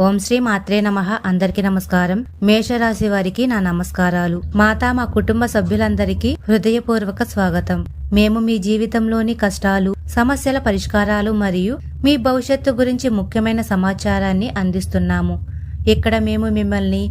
ఓం శ్రీ మాత్రే నమ. అందరికి నమస్కారం. మేషరాశి వారికి నా నమస్కారాలు. మాతా మా కుటుంబ సభ్యులందరికీ హృదయపూర్వక స్వాగతం. మేము మీ జీవితంలోని కష్టాలు సమస్యల పరిష్కారాలు మరియు మీ భవిష్యత్తు గురించి ముఖ్యమైన సమాచారాన్ని అందిస్తున్నాము. ఇక్కడ మేము మిమ్మల్ని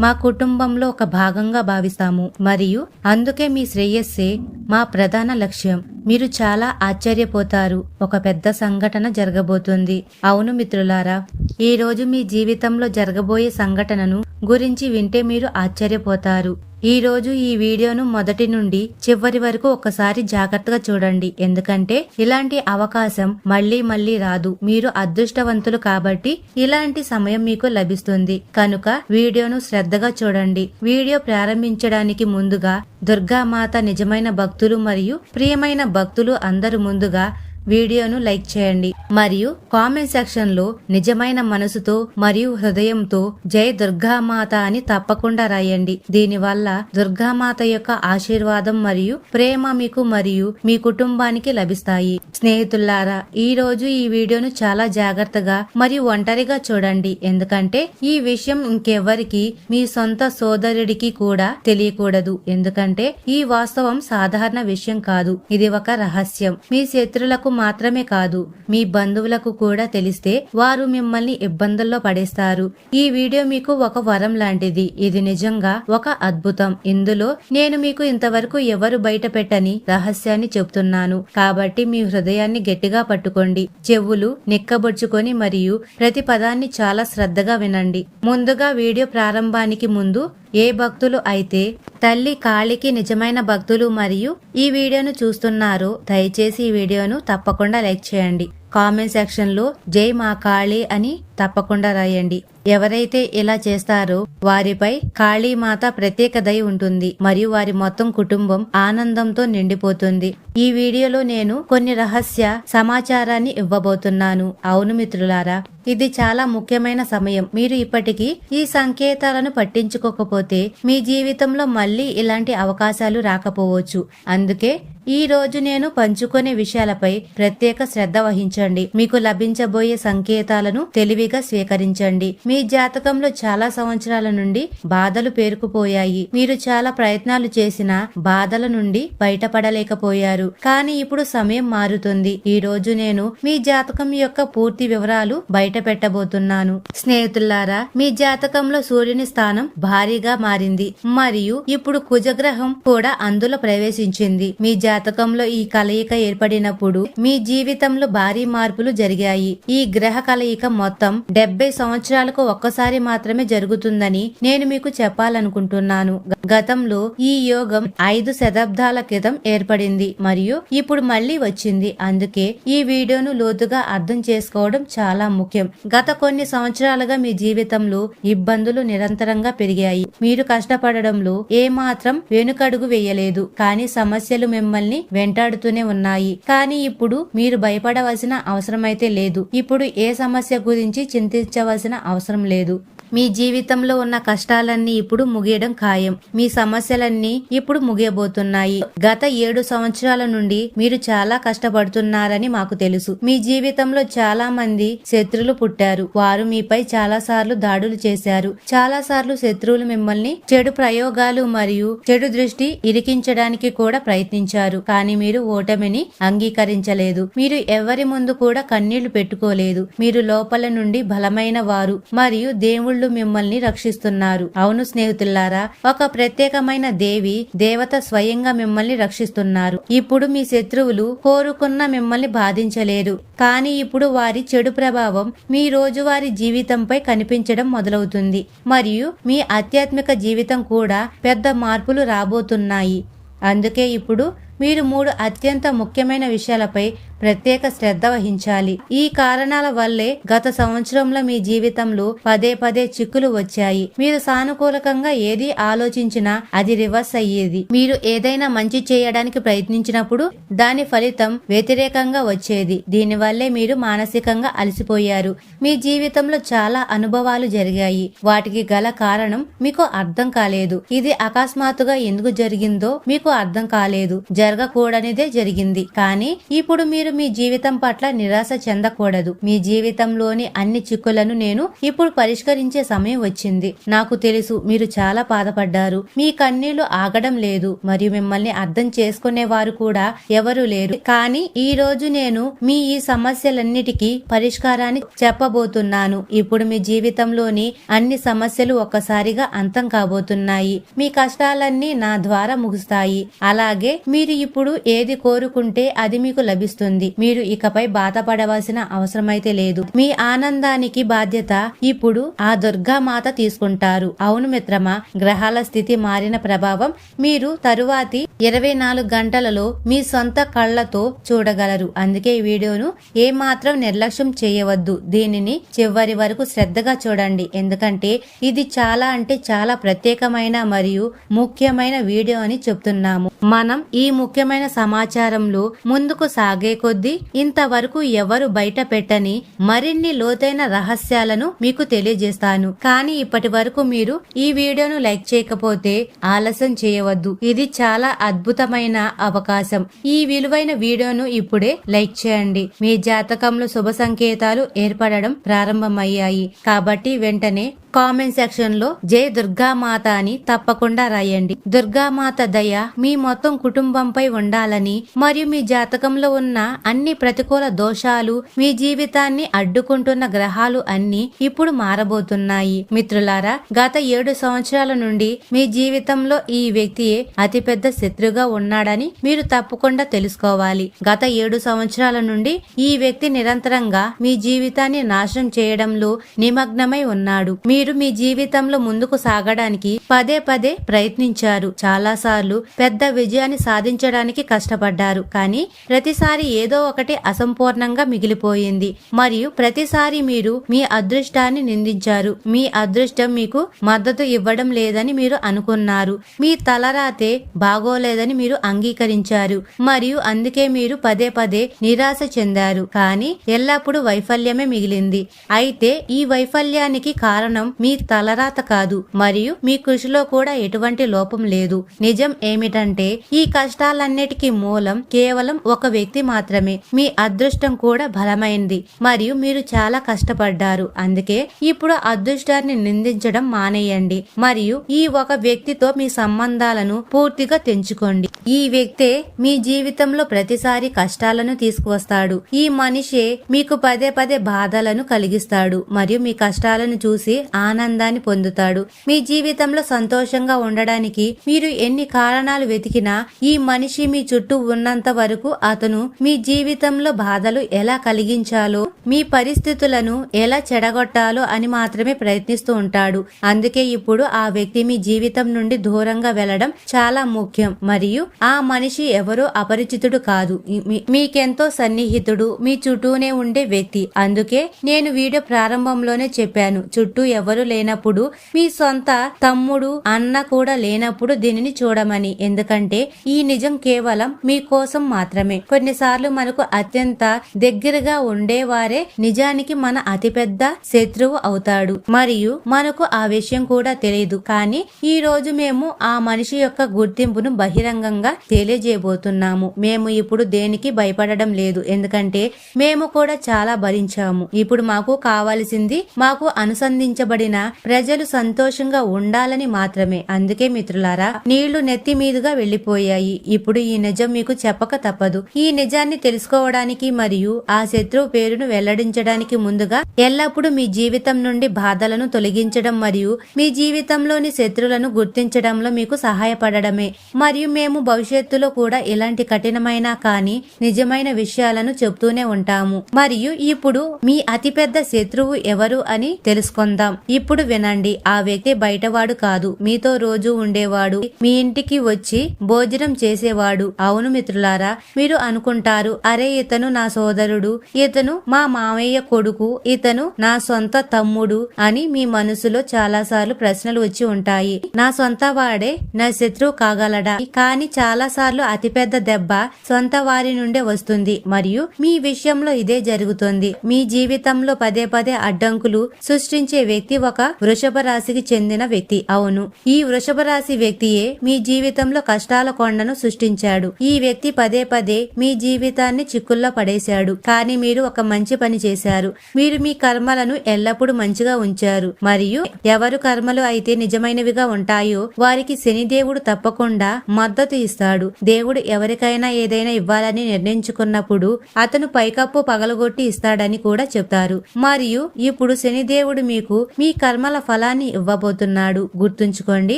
మా కుటుంబంలో ఒక భాగంగా భావిస్తాము. మరియు అందుకే మీ శ్రేయస్సే మా ప్రధాన లక్ష్యం. మీరు చాలా ఆశ్చర్యపోతారు. ఒక పెద్ద సంఘటన జరగబోతుంది. అవును మిత్రులారా ఈ రోజు మీ జీవితంలో జరగబోయే సంఘటనను గురించి వింటే మీరు ఆశ్చర్యపోతారు. ఈరోజు ఈ వీడియోను మొదటి నుండి చివరి వరకు ఒకసారి జాగ్రత్తగా చూడండి. ఎందుకంటే ఇలాంటి అవకాశం మళ్ళీ మళ్ళీ రాదు. మీరు అదృష్టవంతులు కాబట్టి ఇలాంటి సమయం మీకు లభిస్తుంది. కనుక వీడియోను శ్రద్ధగా చూడండి. వీడియో ప్రారంభించడానికి ముందుగా దుర్గామాత నిజమైన భక్తులు మరియు ప్రియమైన భక్తులు అందరు ముందుగా వీడియోను లైక్ చేయండి. మరియు కామెంట్ సెక్షన్లో నిజమైన మనసుతో మరియు హృదయంతో జై దుర్గామాత అని తప్పకుండా రాయండి. దీనివల్ల దుర్గామాత యొక్క ఆశీర్వాదం మరియు ప్రేమ మీకు మరియు మీ కుటుంబానికి లభిస్తాయి. స్నేహితులారా ఈ రోజు ఈ వీడియోను చాలా జాగ్రత్తగా మరియు ఒంటరిగా చూడండి. ఎందుకంటే ఈ విషయం ఇంకెవ్వరికి మీ సొంత సోదరుడికి కూడా తెలియకూడదు. ఎందుకంటే ఈ వాస్తవం సాధారణ విషయం కాదు. ఇది ఒక రహస్యం. మీ శత్రులకు మాత్రమే కాదు మీ బంధువులకు కూడా తెలిస్తే వారు మిమ్మల్ని ఇబ్బందుల్లో పడేస్తారు. ఈ వీడియో మీకు ఒక వరం లాంటిది. ఇది నిజంగా ఒక అద్భుతం. ఇందులో నేను మీకు ఇంతవరకు ఎవరు బయట పెట్టని రహస్యాన్ని చెప్తున్నాను. కాబట్టి మీ హృదయాన్ని గట్టిగా పట్టుకోండి. చెవులు నిక్కబొచ్చుకొని మరియు ప్రతి పదాన్ని చాలా శ్రద్ధగా వినండి. ముందుగా వీడియో ప్రారంభానికి ముందు ఏ భక్తులు అయితే తల్లి కాళికి నిజమైన భక్తులు మరియు ఈ వీడియోను చూస్తున్నారో దయచేసి ఈ వీడియోను తప్పకుండా లైక్ చేయండి. కామెంట్ సెక్షన్లో జై మా కాళీ అని తప్పకుండా రాయండి. ఎవరైతే ఇలా చేస్తారో వారిపై కాళీమాత ప్రత్యేక దయ ఉంటుంది మరియు వారి మొత్తం కుటుంబం ఆనందంతో నిండిపోతుంది. ఈ వీడియోలో నేను కొన్ని రహస్య సమాచారాన్ని ఇవ్వబోతున్నాను. అవును మిత్రులారా ఇది చాలా ముఖ్యమైన సమయం. మీరు ఇప్పటికీ ఈ సంకేతాలను పట్టించుకోకపోతే మీ జీవితంలో మళ్ళీ ఇలాంటి అవకాశాలు రాకపోవచ్చు. అందుకే ఈ రోజు నేను పంచుకునే విషయాలపై ప్రత్యేక శ్రద్ధ వహించండి. మీకు లభించబోయే సంకేతాలను తెలివిగా స్వీకరించండి. మీ జాతకంలో చాలా సంవత్సరాల నుండి బాధలు పేరుకుపోయాయి. మీరు చాలా ప్రయత్నాలు చేసినా బాధల నుండి బయటపడలేకపోయారు. కానీ ఇప్పుడు సమయం మారుతుంది. ఈ రోజు నేను మీ జాతకం యొక్క పూర్తి వివరాలు బయట పెట్టబోతున్నాను. స్నేహితులారా మీ జాతకంలో సూర్యుని స్థానం భారీగా మారింది. మరియు ఇప్పుడు కుజగ్రహం కూడా అందులో ప్రవేశించింది. మీ జాతకంలో ఈ కలయిక ఏర్పడినప్పుడు మీ జీవితంలో భారీ మార్పులు జరిగాయి. ఈ గ్రహ కలయిక మొత్తం డెబ్బై సంవత్సరాలకు ఒక్కసారి మాత్రమే జరుగుతుందని నేను మీకు చెప్పాలనుకుంటున్నాను. గతంలో ఈ యోగం ఐదు శతాబ్దాల క్రితం ఏర్పడింది. మరియు మరియు ఇప్పుడు మళ్ళీ వచ్చింది. అందుకే ఈ వీడియోను లోతుగా అర్థం చేసుకోవడం చాలా ముఖ్యం. గత కొన్ని సంవత్సరాలుగా మీ జీవితంలో ఇబ్బందులు నిరంతరంగా పెరిగాయి. మీరు కష్టపడడంలో ఏమాత్రం వెనుకడుగు వేయలేదు. కానీ సమస్యలు మిమ్మల్ని వెంటాడుతూనే ఉన్నాయి. కానీ ఇప్పుడు మీరు భయపడవలసిన అవసరమైతే లేదు. ఇప్పుడు ఏ సమస్య గురించి చింతించవలసిన అవసరం లేదు. మీ జీవితంలో ఉన్న కష్టాలన్నీ ఇప్పుడు ముగియడం ఖాయం. మీ సమస్యలన్నీ ఇప్పుడు ముగియబోతున్నాయి. గత ఏడు సంవత్సరాల నుండి మీరు చాలా కష్టపడుతున్నారని మాకు తెలుసు. మీ జీవితంలో చాలా మంది శత్రులు పుట్టారు. వారు మీపై చాలా సార్లు దాడులు చేశారు. చాలా సార్లు శత్రువులు మిమ్మల్ని చెడు ప్రయోగాలు మరియు చెడు దృష్టి ఇరికించడానికి కూడా ప్రయత్నించారు. కానీ మీరు ఓటమిని అంగీకరించలేదు. మీరు ఎవరి ముందు కూడా కన్నీళ్ళు పెట్టుకోలేదు. మీరు లోపల నుండి బలమైన వారు మరియు దేవుళ్ళు మిమ్మల్ని రక్షిస్తున్నారు. అవును స్నేహితులారా ఒక ప్రత్యేకమైన దేవి దేవత స్వయంగా మిమ్మల్ని రక్షిస్తున్నారు. ఇప్పుడు మీ శత్రువులు కోరుకున్న మిమ్మల్ని బాధించలేరు కానీ ఇప్పుడు వారి చెడు ప్రభావం మీ రోజువారీ జీవితంపై కనిపించడం మొదలవుతుంది. మరియు మీ ఆధ్యాత్మిక జీవితం కూడా పెద్ద మార్పులు రాబోతున్నాయి. అందుకే ఇప్పుడు మీరు మూడు అత్యంత ముఖ్యమైన విషయాలపై ప్రత్యేక శ్రద్ధ వహించాలి. ఈ కారణాల వల్లే గత సంవత్సరంలో మీ జీవితంలో పదే పదే చిక్కులు వచ్చాయి. మీరు సానుకూలకంగా ఏది ఆలోచించినా అది రివర్స్ అయ్యేది. మీరు ఏదైనా మంచి చేయడానికి ప్రయత్నించినప్పుడు దాని ఫలితం వ్యతిరేకంగా వచ్చేది. దీనివల్లే మీరు మానసికంగా అలసిపోయారు. మీ జీవితంలో చాలా అనుభవాలు జరిగాయి. వాటికి గల కారణం మీకు అర్థం కాలేదు. ఇది అకస్మాత్తుగా ఎందుకు జరిగిందో మీకు అర్థం కాలేదు. జరగకూడనిదే జరిగింది. కానీ ఇప్పుడు మీరు మీరు మీ జీవితం పట్ల నిరాశ చెందకూడదు. మీ జీవితంలోని అన్ని చిక్కులను నేను ఇప్పుడు పరిష్కరించే సమయం వచ్చింది. నాకు తెలుసు మీరు చాలా బాధపడ్డారు. మీ కన్నీళ్ళు ఆగడం లేదు. మరియు మిమ్మల్ని అర్థం చేసుకునేవారు కూడా ఎవరు లేరు. కానీ ఈ రోజు నేను మీ ఈ సమస్యలన్నిటికీ పరిష్కారాన్ని చెప్పబోతున్నాను. ఇప్పుడు మీ జీవితంలోని అన్ని సమస్యలు ఒక్కసారిగా అంతం కాబోతున్నాయి. మీ కష్టాలన్నీ నా ద్వారా ముగుస్తాయి. అలాగే మీరు ఇప్పుడు ఏది కోరుకుంటే అది మీకు లభిస్తుంది. మీరు ఇకపై బాధపడవలసిన అవసరమైతే లేదు. మీ ఆనందానికి బాధ్యత ఇప్పుడు ఆ దుర్గా మాత తీసుకుంటారు. అవును మిత్రమా గ్రహాల స్థితి మారిన ప్రభావం మీరు తరువాతి ఇరవై నాలుగు గంటలలో మీ సొంత కళ్ళతో చూడగలరు. అందుకే ఈ వీడియోను ఏమాత్రం నిర్లక్ష్యం చేయవద్దు. దీనిని చివరి వరకు శ్రద్ధగా చూడండి. ఎందుకంటే ఇది చాలా అంటే చాలా ప్రత్యేకమైన మరియు ముఖ్యమైన వీడియో అని చెప్తున్నాము. మనం ఈ ముఖ్యమైన సమాచారంలో ముందుకు సాగే కొద్దీ ఇంతవరకు ఎవరు బయట పెట్టని మరిన్ని లోతైన రహస్యాలను మీకు తెలియజేస్తాను. కానీ ఇప్పటి వరకు మీరు ఈ వీడియోను లైక్ చేయకపోతే ఆలస్యం చేయవద్దు. ఇది చాలా అద్భుతమైన అవకాశం. ఈ విలువైన వీడియోను ఇప్పుడే లైక్ చేయండి. మీ జాతకంలో శుభ సంకేతాలు ఏర్పడడం ప్రారంభమయ్యాయి. కాబట్టి వెంటనే కామెంట్ సెక్షన్లో జయ దుర్గామాత అని తప్పకుండా రాయండి. దుర్గామాత దయ మీ మొత్తం కుటుంబంపై ఉండాలని మరియు మీ జాతకంలో ఉన్న అన్ని ప్రతికూల దోషాలు మీ జీవితాన్ని అడ్డుకుంటున్న గ్రహాలు అన్ని ఇప్పుడు మారబోతున్నాయి. మిత్రులారా గత ఏడు సంవత్సరాల నుండి మీ జీవితంలో ఈ వ్యక్తియే అతిపెద్ద శత్రుగా ఉన్నాడని మీరు తప్పకుండా తెలుసుకోవాలి. గత ఏడు సంవత్సరాల నుండి ఈ వ్యక్తి నిరంతరంగా మీ జీవితాన్ని నాశనం చేయడంలో నిమగ్నమై ఉన్నాడు. మీరు మీ జీవితంలో ముందుకు సాగడానికి పదే పదే ప్రయత్నించారు. చాలాసార్లు పెద్ద విజయాన్ని సాధించడానికి కష్టపడ్డారు. కానీ ప్రతిసారి ఏదో ఒకటి అసంపూర్ణంగా మిగిలిపోయింది. మరియు ప్రతిసారి మీరు మీ అదృష్టాన్ని నిందించారు. మీ అదృష్టం మీకు మద్దతు ఇవ్వడం లేదని మీరు అనుకున్నారు. మీ తలరాతే బాగోలేదని మీరు అంగీకరించారు. మరియు అందుకే మీరు పదే పదే నిరాశ చెందారు. కానీ ఎల్లప్పుడూ వైఫల్యమే మిగిలింది. అయితే ఈ వైఫల్యానికి కారణం మీ తలరాత కాదు. మరియు మీ కృషిలో కూడా ఎటువంటి లోపం లేదు. నిజం ఏమిటంటే ఈ కష్టాలన్నిటికీ మూలం కేవలం ఒక వ్యక్తి మాత్రమే. మీ అదృష్టం కూడా బలమైంది. మరియు మీరు చాలా కష్టపడ్డారు. అందుకే ఇప్పుడు అదృష్టాన్ని నిందించడం మానేయండి. మరియు ఈ ఒక వ్యక్తితో మీ సంబంధాలను పూర్తిగా తెంచుకోండి. ఈ వ్యక్తే మీ జీవితంలో ప్రతిసారి కష్టాలను తీసుకువస్తాడు. ఈ మనిషే మీకు పదే పదే బాధలను కలిగిస్తాడు. మరియు మీ కష్టాలను చూసి ఆనందాన్ని పొందుతాడు. మీ జీవితంలో సంతోషంగా ఉండడానికి మీరు ఎన్ని కారణాలు వెతికినా ఈ మనిషి మీ చుట్టూ ఉన్నంత వరకు అతను మీ జీవితంలో బాధలు ఎలా కలిగించాలో మీ పరిస్థితులను ఎలా చెడగొట్టాలో అని మాత్రమే ప్రయత్నిస్తూ ఉంటాడు. అందుకే ఇప్పుడు ఆ వ్యక్తి మీ జీవితం నుండి దూరంగా వెళ్ళడం చాలా ముఖ్యం. మరియు ఆ మనిషి ఎవరో అపరిచితుడు కాదు. మీ- మీకెంతో సన్నిహితుడు మీ చుట్టూనే ఉండే వ్యక్తి. అందుకే నేను వీడియో ప్రారంభంలోనే చెప్పాను. చుట్టూ ఎవరు లేనప్పుడు మీ సొంత తమ్ముడు అన్న కూడా లేనప్పుడు దీనిని చూడమని. ఎందుకంటే ఈ నిజం కేవలం మీ కోసం మాత్రమే. కొన్నిసార్లు మనకు అత్యంత దగ్గరగా ఉండేవారే. నిజానికి మన అతిపెద్ద శత్రువు అవుతాడు. మరియు మనకు ఆ విషయం కూడా తెలియదు కానీ ఈ రోజు మేము ఆ మనిషి యొక్క గుర్తింపును బహిరంగంగా తెలియజేయబోతున్నాము. మేము ఇప్పుడు దేనికి భయపడడం లేదు. ఎందుకంటే మేము కూడా చాలా భరించాము. ఇప్పుడు మాకు కావాల్సింది మాకు అనుసంధించబడిన ప్రజలు సంతోషంగా ఉండాలని మాత్రమే. అందుకే మిత్రులారా నీళ్ళు నెత్తి మీదుగా వెళ్ళిపోయాయి ఇప్పుడు ఈ నిజం మీకు చెప్పక తప్పదు. ఈ నిజాన్ని తెలుసుకోవడానికి మరియు ఆ శత్రువు పేరును వెల్లడించడానికి ముందుగా ఎల్లప్పుడూ మీ జీవితం నుండి బాధలను తొలగించడం మరియు మీ జీవితంలోని శత్రువులను గుర్తించడంలో మీకు సహాయపడడమే. మరియు మేము భవిష్యత్తులో కూడా ఇలాంటి కఠినమైన కానీ నిజమైన విషయాలను చెప్తూనే ఉంటాము. మరియు ఇప్పుడు మీ అతిపెద్ద శత్రువు ఎవరు అని తెలుసుకుందాం. ఇప్పుడు వినండి. ఆ వ్యక్తి బయటవాడు కాదు. మీతో రోజు ఉండేవాడు. మీ ఇంటికి వచ్చి భోజనం చేసేవాడు. అవును మిత్రులారా మీరు అనుకుంటారు అరే ఇతను నా సోదరుడు. ఇతను మా మామయ్య కొడుకు. ఇతను నా సొంత తమ్ముడు అని మీ మనసులో చాలా సార్లు ప్రశ్నలు వచ్చి ఉంటాయి. నా సొంత వాడే నా శత్రువు కాగలడా? కానీ చాలా సార్లు అతిపెద్ద దెబ్బ సొంత వారి నుండే వస్తుంది. మరియు మీ విషయంలో ఇదే జరుగుతుంది. మీ జీవితంలో పదే పదే అడ్డంకులు సృష్టించే వ్యక్తి ఒక వృషభ రాశికి చెందిన వ్యక్తి. అవును. ఈ వృషభ రాశి వ్యక్తియే మీ జీవితంలో కష్టాల కొండను సృష్టించాడు. ఈ వ్యక్తి పదే పదే మీ జీవిత జీవితాన్ని చిక్కుల్లో పడేశాడు. కానీ మీరు ఒక మంచి పని చేశారు. మీరు మీ కర్మలను ఎల్లప్పుడూ మంచిగా ఉంచారు. మరియు ఎవరు కర్మలు అయితే నిజమైనవిగా ఉంటాయో వారికి శనిదేవుడు తప్పకుండా మద్దతు ఇస్తాడు. దేవుడు ఎవరికైనా ఏదైనా ఇవ్వాలని నిర్ణయించుకున్నప్పుడు అతను పైకప్పు పగలగొట్టి ఇస్తాడని కూడా చెప్తారు. మరియు ఇప్పుడు శనిదేవుడు మీకు మీ కర్మల ఫలాన్ని ఇవ్వబోతున్నాడు. గుర్తుంచుకోండి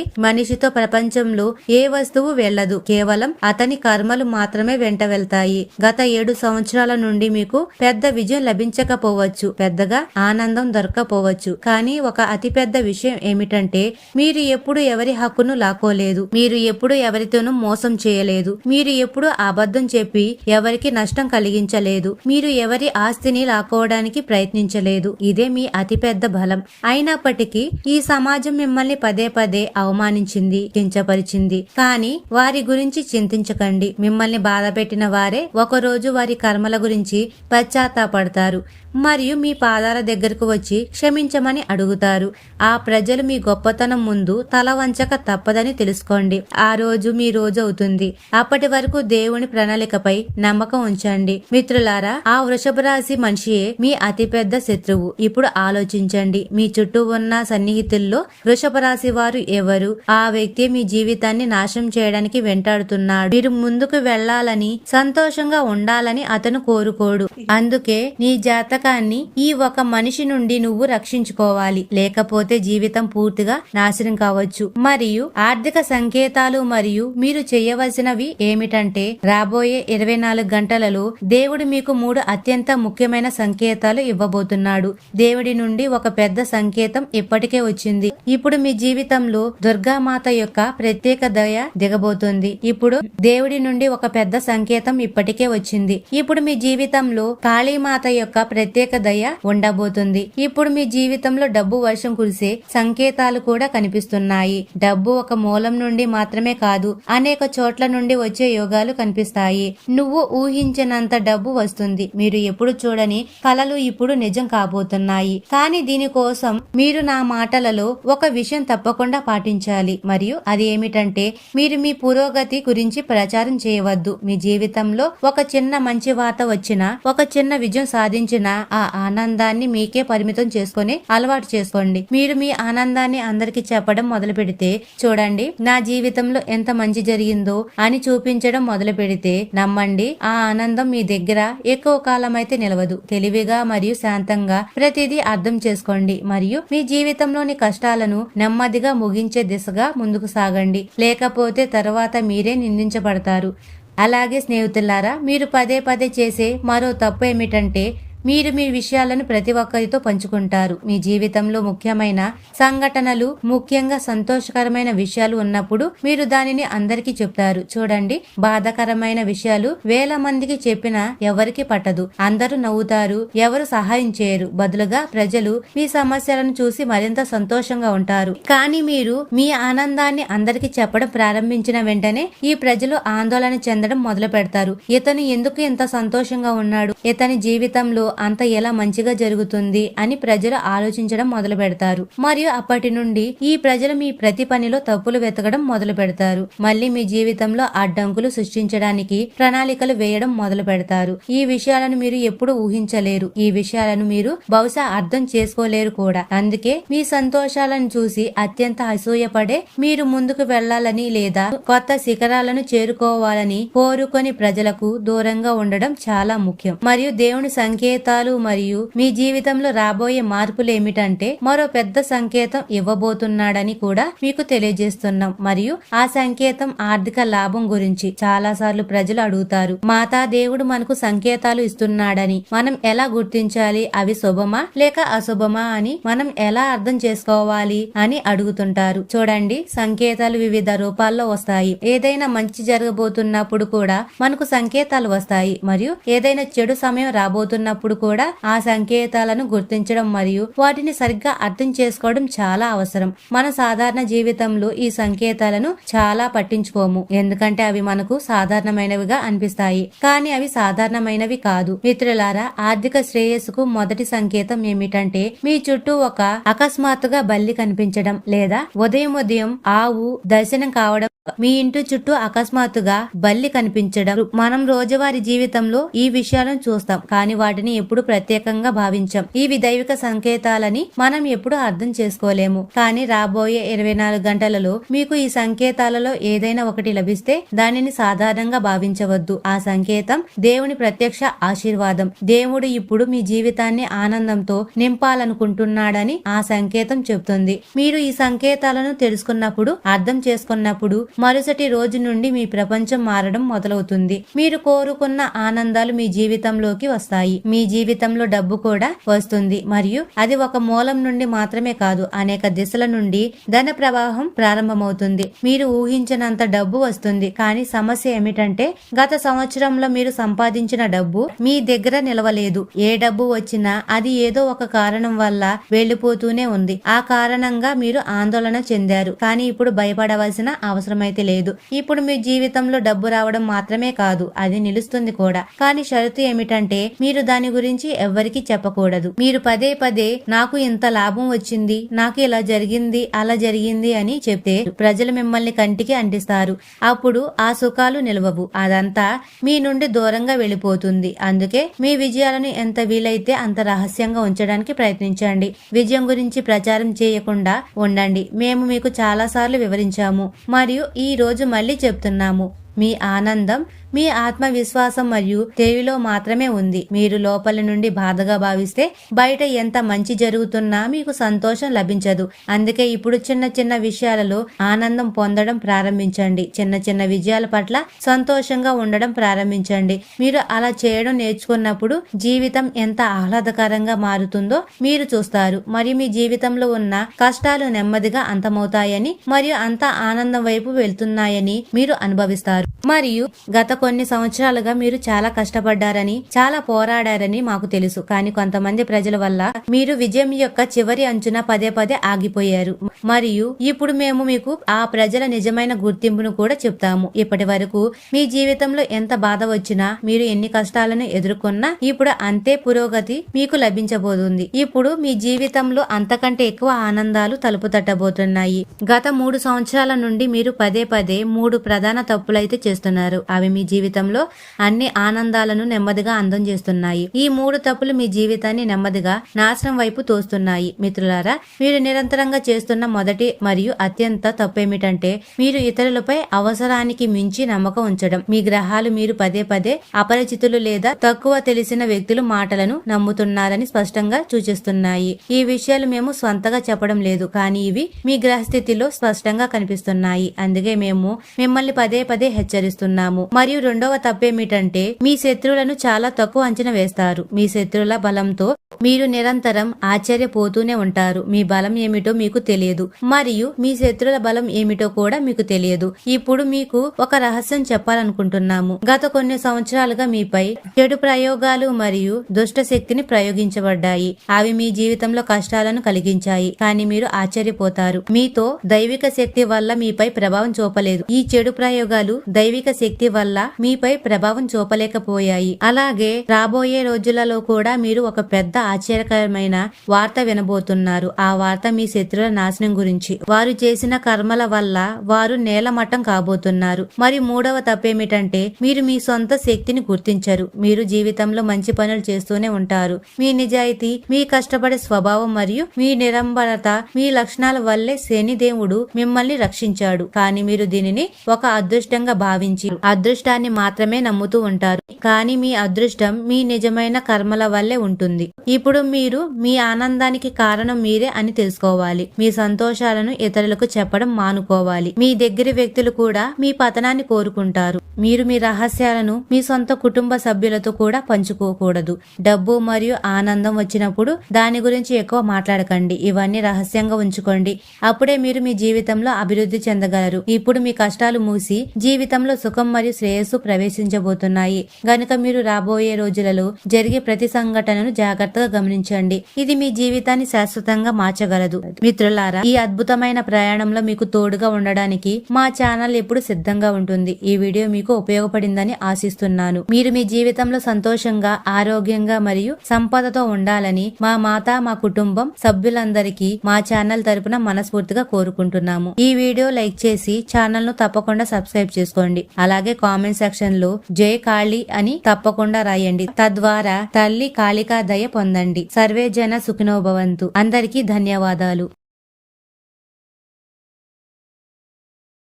మనిషితో ప్రపంచంలో ఏ వస్తువు వెళ్ళదు కేవలం అతని కర్మలు మాత్రమే వెంట వెళ్తాయి. గత ఏడు సంవత్సరాల నుండి మీకు పెద్ద విజయం లభించకపోవచ్చు పెద్దగా ఆనందం దొరకపోవచ్చు. కానీ ఒక అతిపెద్ద విషయం ఏమిటంటే మీరు ఎప్పుడు ఎవరి హక్కును లాక్కోలేదు మీరు ఎప్పుడు ఎవరితోనూ మోసం చేయలేదు మీరు ఎప్పుడు అబద్ధం చెప్పి ఎవరికి నష్టం కలిగించలేదు మీరు ఎవరి ఆస్తిని లాక్కోవడానికి ప్రయత్నించలేదు. ఇదే మీ అతిపెద్ద బలం. అయినప్పటికీ ఈ సమాజం మిమ్మల్ని పదే పదే అవమానించింది కించపరిచింది. కానీ వారి గురించి చింతించకండి. మిమ్మల్ని బాధపెట్టిన వారే ఒక ఒకరోజు వారి కర్మల గురించి పశ్చాత్తాపడతారు. మరియు మీ పాదాల దగ్గరకు వచ్చి క్షమించమని అడుగుతారు. ఆ ప్రజలు మీ గొప్పతనం ముందు తల వంచక తప్పదని తెలుసుకోండి. ఆ రోజు మీ రోజు అవుతుంది. అప్పటి వరకు దేవుని ప్రణాళికపై నమ్మకం ఉంచండి. మిత్రులారా ఆ వృషభ రాశి మనిషియే మీ అతిపెద్ద శత్రువు. ఇప్పుడు ఆలోచించండి. మీ చుట్టూ ఉన్న సన్నిహితుల్లో వృషభ రాశి వారు ఎవరు? ఆ వ్యక్తి మీ జీవితాన్ని నాశనం చేయడానికి వెంటాడుతున్నాడు. మీరు ముందుకు వెళ్ళాలని సంతోషంగా ఉండాలని అతను కోరుకోడు. అందుకే నీ పుస్తకాన్ని ఈ ఒక మనిషి నుండి నువ్వు రక్షించుకోవాలి. లేకపోతే జీవితం పూర్తిగా నాశనం కావచ్చు. మరియు ఆర్థిక సంకేతాలు మరియు మీరు చేయవలసినవి ఏమిటంటే రాబోయే ఇరవై నాలుగు గంటలలో దేవుడు మీకు మూడు అత్యంత ముఖ్యమైన సంకేతాలు ఇవ్వబోతున్నాడు. దేవుడి నుండి ఒక పెద్ద సంకేతం ఇప్పటికే వచ్చింది. ఇప్పుడు మీ జీవితంలో దుర్గామాత యొక్క ప్రత్యేక దయ దిగబోతుంది. ఇప్పుడు దేవుడి నుండి ఒక పెద్ద సంకేతం ఇప్పటికే వచ్చింది. ఇప్పుడు మీ జీవితంలో కాళీమాత యొక్క ప్రత్యేక దయ ఉండబోతుంది. ఇప్పుడు మీ జీవితంలో డబ్బు వర్షం కురిసే సంకేతాలు కూడా కనిపిస్తున్నాయి. డబ్బు ఒక మూలం నుండి మాత్రమే కాదు అనేక చోట్ల నుండి వచ్చే యోగాలు కనిపిస్తాయి. నువ్వు ఊహించినంత డబ్బు వస్తుంది. మీరు ఎప్పుడు చూడని కలలు ఇప్పుడు నిజం కాబోతున్నాయి. కానీ దీనికోసం మీరు నా మాటలలో ఒక విషయం తప్పకుండా పాటించాలి. మరియు అది ఏమిటంటే మీరు మీ పురోగతి గురించి ప్రచారం చేయవద్దు. మీ జీవితంలో ఒక చిన్న మంచి వార్త వచ్చినా ఒక చిన్న విజయం సాధించిన ఆ ఆనందాన్ని మీకే పరిమితం చేసుకొని అలవాటు చేసుకోండి. మీరు మీ ఆనందాన్ని అందరికి చెప్పడం మొదలు పెడితే చూడండి నా జీవితంలో ఎంత మంచి జరిగిందో అని చూపించడం మొదలు పెడితే నమ్మండి ఆ ఆనందం మీ దగ్గర ఎక్కువ కాలం అయితే నిలవదు. తెలివిగా మరియు శాంతంగా ప్రతిదీ అర్థం చేసుకోండి. మరియు మీ జీవితంలోని కష్టాలను నెమ్మదిగా ముగించే దిశగా ముందుకు సాగండి. లేకపోతే తర్వాత మీరే నిందించబడతారు. అలాగే స్నేహితులారా మీరు పదే పదే చేసే మరో తప్పు ఏమిటంటే మీరు మీ విషయాలను ప్రతి ఒక్కరితో పంచుకుంటారు. మీ జీవితంలో ముఖ్యమైన సంఘటనలు ముఖ్యంగా సంతోషకరమైన విషయాలు ఉన్నప్పుడు మీరు దానిని అందరికీ చెప్తారు. చూడండి బాధాకరమైన విషయాలు వేల మందికి చెప్పినా ఎవరికి పట్టదు. అందరూ నవ్వుతారు ఎవరు సహాయం చేయరు. బదులుగా ప్రజలు మీ సమస్యలను చూసి మరింత సంతోషంగా ఉంటారు. కానీ మీరు మీ ఆనందాన్ని అందరికీ చెప్పడం ప్రారంభించిన వెంటనే ఈ ప్రజలు ఆందోళన చెందడం మొదలు పెడతారు ఇతను ఎందుకు ఇంత సంతోషంగా ఉన్నాడు? ఇతని జీవితంలో అంత ఎలా మంచిగా జరుగుతుంది అని ప్రజలు ఆలోచించడం మొదలు పెడతారు. మరియు అప్పటి నుండి ఈ ప్రజలు మీ ప్రతి పనిలో తప్పులు వెతకడం మొదలు పెడతారు. మళ్ళీ మీ జీవితంలో అడ్డంకులు సృష్టించడానికి ప్రణాళికలు వేయడం మొదలు పెడతారు. ఈ విషయాలను మీరు ఎప్పుడు ఊహించలేరు. ఈ విషయాలను మీరు బహుశా అర్థం చేసుకోలేరు కూడా. అందుకే మీ సంతోషాలను చూసి అత్యంత అసూయపడే మీరు ముందుకు వెళ్ళాలని లేదా కొత్త శిఖరాలను చేరుకోవాలని కోరుకొని ప్రజలకు దూరంగా ఉండడం చాలా ముఖ్యం. మరియు దేవుని సంకేత సంకేతాలు మరియు మీ జీవితంలో రాబోయే మార్పులు ఏమిటంటే మరో పెద్ద సంకేతం ఇవ్వబోతున్నాడని కూడా మీకు తెలియజేస్తున్నాం. మరియు ఆ సంకేతం ఆర్థిక లాభం గురించి చాలా సార్లు ప్రజలు అడుగుతారు. మాతా దేవుడు మనకు సంకేతాలు ఇస్తున్నాడని మనం ఎలా గుర్తించాలి? అవి శుభమా లేక అశుభమా అని మనం ఎలా అర్థం చేసుకోవాలి? అని అడుగుతుంటారు. చూడండి సంకేతాలు వివిధ రూపాల్లో వస్తాయి. ఏదైనా మంచి జరగబోతున్నప్పుడు కూడా మనకు సంకేతాలు వస్తాయి. మరియు ఏదైనా చెడు సమయం రాబోతున్నప్పుడు కూడా ఆ సంకేతాలను గుర్తించడం మరియు వాటిని సరిగ్గా అర్థం చేసుకోవడం చాలా అవసరం. మన సాధారణ జీవితంలో ఈ సంకేతాలను చాలా పట్టించుకోము. ఎందుకంటే అవి మనకు సాధారణమైనవిగా అనిపిస్తాయి. కానీ అవి సాధారణమైనవి కాదు. మిత్రులారా ఆర్థిక శ్రేయస్సుకు మొదటి సంకేతం ఏమిటంటే మీ చుట్టూ ఒక అకస్మాత్తుగా బల్లి కనిపించడం లేదా ఉదయం ఉదయం ఆవు దర్శనం కావడం మీ ఇంటి చుట్టూ అకస్మాత్తుగా బల్లి కనిపించడం. మనం రోజువారీ జీవితంలో ఈ విషయాలను చూస్తాం. కానీ వాటిని ఎప్పుడు ప్రత్యేకంగా భావించాం. ఇవి దైవిక సంకేతాలని మనం ఎప్పుడు అర్థం చేసుకోలేము. కానీ రాబోయే ఇరవై నాలుగు గంటలలో మీకు ఈ సంకేతాలలో ఏదైనా ఒకటి లభిస్తే దానిని సాధారణంగా భావించవద్దు. ఆ సంకేతం దేవుని ప్రత్యక్ష ఆశీర్వాదం. దేవుడు ఇప్పుడు మీ జీవితాన్ని ఆనందంతో నింపాలనుకుంటున్నాడని ఆ సంకేతం చెబుతుంది. మీరు ఈ సంకేతాలను తెలుసుకున్నప్పుడు అర్థం చేసుకున్నప్పుడు మరుసటి రోజు నుండి మీ ప్రపంచం మారడం మొదలవుతుంది. మీరు కోరుకున్న ఆనందాలు మీ జీవితంలోకి వస్తాయి. మీ జీవితంలో డబ్బు కూడా వస్తుంది. మరియు అది ఒక మూలం నుండి మాత్రమే కాదు అనేక దిశల నుండి ధన ప్రవాహం ప్రారంభమవుతుంది. మీరు ఊహించినంత డబ్బు వస్తుంది. కానీ సమస్య ఏమిటంటే గత సంవత్సరంలో మీరు సంపాదించిన డబ్బు మీ దగ్గర నిలవలేదు. ఏ డబ్బు వచ్చినా అది ఏదో ఒక కారణం వల్ల వెళ్ళిపోతూనే ఉంది. ఆ కారణంగా మీరు ఆందోళన చెందారు. కానీ ఇప్పుడు భయపడవలసిన అవసరమైతే లేదు. ఇప్పుడు మీ జీవితంలో డబ్బు రావడం మాత్రమే కాదు అది నిలుస్తుంది కూడా. కానీ షరతు ఏమిటంటే మీరు దాని గురించి ఎవ్వరికీ చెప్పకూడదు. మీరు పదే పదే నాకు ఇంత లాభం వచ్చింది నాకు ఇలా జరిగింది అలా జరిగింది అని చెప్తే ప్రజలు మిమ్మల్ని కంటికి అంటిస్తారు. అప్పుడు ఆ సుఖాలు నిలవవు. అదంతా మీ నుండి దూరంగా వెళ్ళిపోతుంది. అందుకే మీ విజయాలను ఎంత వీలైతే అంత రహస్యంగా ఉంచడానికి ప్రయత్నించండి. విజయం గురించి ప్రచారం చేయకుండా ఉండండి. మేము మీకు చాలాసార్లు వివరించాము. మరియు ఈ రోజు మళ్ళీ చెప్తున్నాము. మీ ఆనందం మీ ఆత్మవిశ్వాసం మరియు తెలివిలో మాత్రమే ఉంది. మీరు లోపల నుండి బాధగా భావిస్తే బయట ఎంత మంచి జరుగుతున్నా మీకు సంతోషం లభించదు. అందుకే ఇప్పుడు చిన్న చిన్న విషయాలలో ఆనందం పొందడం ప్రారంభించండి. చిన్న చిన్న విజయాల పట్ల సంతోషంగా ఉండడం ప్రారంభించండి. మీరు అలా చేయడం నేర్చుకున్నప్పుడు జీవితం ఎంత ఆహ్లాదకరంగా మారుతుందో మీరు చూస్తారు. మరియు మీ జీవితంలో ఉన్న కష్టాలు నెమ్మదిగా అంతమవుతాయని మరియు అంత ఆనందం వైపు వెళ్తున్నాయని మీరు అనుభవిస్తారు. మరియు గత కొన్ని సంవత్సరాలుగా మీరు చాలా కష్టపడ్డారని చాలా పోరాడారని మాకు తెలుసు. కానీ కొంతమంది ప్రజల వల్ల మీరు విజయం యొక్క చివరి అంచున పదే పదే ఆగిపోయారు. మరియు ఇప్పుడు మేము మీకు ఆ ప్రజల నిజమైన గుర్తింపును కూడా చెప్తాము. ఇప్పటి వరకు మీ జీవితంలో ఎంత బాధ వచ్చినా మీరు ఎన్ని కష్టాలను ఎదుర్కొన్నా ఇప్పుడు అంతే పురోగతి మీకు లభించబోతుంది. ఇప్పుడు మీ జీవితంలో అంతకంటే ఎక్కువ ఆనందాలు తలుపు తట్టబోతున్నాయి. గత మూడు సంవత్సరాల నుండి మీరు పదే పదే మూడు ప్రధాన తప్పులైతే చేస్తున్నారు. అవి మీ జీవితంలో అన్ని ఆనందాలను నెమ్మదిగా అందం చేస్తున్నాయి. ఈ మూడు తప్పులు మీ జీవితాన్ని నెమ్మదిగా నాశనం వైపు తోస్తున్నాయి. మిత్రులారా మీరు నిరంతరంగా చేస్తున్న మొదటి మరియు అత్యంత తప్పేమిటంటే మీరు ఇతరులపై అవసరానికి మించి నమ్మకం ఉంచడం. మీ గ్రహాలు మీరు పదే పదే అపరిచితులు లేదా తక్కువ తెలిసిన వ్యక్తులు మాటలను నమ్ముతున్నారని స్పష్టంగా సూచిస్తున్నాయి. ఈ విషయాలు మేము స్వంతగా చెప్పడం లేదు కానీ ఇవి మీ గ్రహస్థితిలో స్పష్టంగా కనిపిస్తున్నాయి. అందుకే మేము మిమ్మల్ని పదే పదే హెచ్చరిస్తున్నాము. మరియు రెండవ తప్పేమిటంటే మీ శత్రువులను చాలా తక్కువ అంచనా వేస్తారు. మీ శత్రువుల బలంతో మీరు నిరంతరం ఆశ్చర్యపోతూనే ఉంటారు. మీ బలం ఏమిటో మీకు తెలియదు. మరియు మీ శత్రువుల బలం ఏమిటో కూడా మీకు తెలియదు. ఇప్పుడు మీకు ఒక రహస్యం చెప్పాలనుకుంటున్నాము. గత కొన్ని సంవత్సరాలుగా మీపై చెడు ప్రయోగాలు మరియు దుష్ట శక్తిని ప్రయోగించబడ్డాయి. అవి మీ జీవితంలో కష్టాలను కలిగించాయి. కానీ మీరు ఆశ్చర్యపోతారు. మీతో దైవిక శక్తి వల్ల మీపై ప్రభావం చూపలేదు. ఈ చెడు ప్రయోగాలు దైవిక శక్తి వల్ల మీపై ప్రభావం చూపలేకపోయాయి. అలాగే రాబోయే రోజులలో కూడా మీరు ఒక పెద్ద ఆశ్చర్యకరమైన వార్త వినబోతున్నారు. ఆ వార్త మీ శత్రువుల నాశనం గురించి. వారు చేసిన కర్మల వల్ల వారు నేలమట్టం కాబోతున్నారు. మరి మూడవ తప్పేమిటంటే మీరు మీ సొంత శక్తిని గుర్తించరు. మీరు జీవితంలో మంచి పనులు చేస్తూనే ఉంటారు. మీ నిజాయితీ మీ కష్టపడే స్వభావం మరియు మీ నిరంబరత మీ లక్షణాల వల్లే శని దేవుడు మిమ్మల్ని రక్షించాడు. కానీ మీరు దీనిని ఒక అదృష్టంగా భావించి అదృష్టాన్ని మాత్రమే నమ్ముతూ ఉంటారు. కానీ మీ అదృష్టం మీ నిజమైన కర్మల వల్లే ఉంటుంది. ఇప్పుడు మీరు మీ ఆనందానికి కారణం మీరే అని తెలుసుకోవాలి. మీ సంతోషాలను ఇతరులకు చెప్పడం మానుకోవాలి. మీ దగ్గర వ్యక్తులు కూడా మీ పతనాన్ని కోరుకుంటారు. మీరు మీ రహస్యాలను మీ సొంత కుటుంబ సభ్యులతో కూడా పంచుకోకూడదు. డబ్బు మరియు ఆనందం వచ్చినప్పుడు దాని గురించి ఎక్కువ మాట్లాడకండి. ఇవన్నీ రహస్యంగా ఉంచుకోండి. అప్పుడే మీరు మీ జీవితంలో అభివృద్ధి చెందగలరు. ఇప్పుడు మీ కష్టాలు మూసి జీవితంలో జీవితంలో సుఖం మరియు శ్రేయస్సు ప్రవేశించబోతున్నాయి. గనుక మీరు రాబోయే రోజులలో జరిగే ప్రతి సంఘటనను జాగ్రత్తగా గమనించండి. ఇది మీ జీవితాన్ని శాశ్వతంగా మార్చగలదు. మిత్రులారా ఈ అద్భుతమైన ప్రయాణంలో మీకు తోడుగా ఉండడానికి మా ఛానల్ ఎప్పుడు సిద్ధంగా ఉంటుంది. ఈ వీడియో మీకు ఉపయోగపడిందని ఆశిస్తున్నాను. మీరు మీ జీవితంలో సంతోషంగా ఆరోగ్యంగా మరియు సంపదతో ఉండాలని మా మాత మా కుటుంబం సభ్యులందరికీ మా ఛానల్ తరపున మనస్ఫూర్తిగా కోరుకుంటున్నాము. ఈ వీడియో లైక్ చేసి ఛానల్ను తప్పకుండా సబ్స్క్రైబ్ చేసుకోండి. అలాగే కామెంట్స్ సెక్షన్లో జయ కాళీ అని తప్పకుండా రాయండి. తద్వారా తల్లి కాళికా దయ పొందండి. సర్వే జన సుఖినోభవంతు. అందరికీ ధన్యవాదాలు.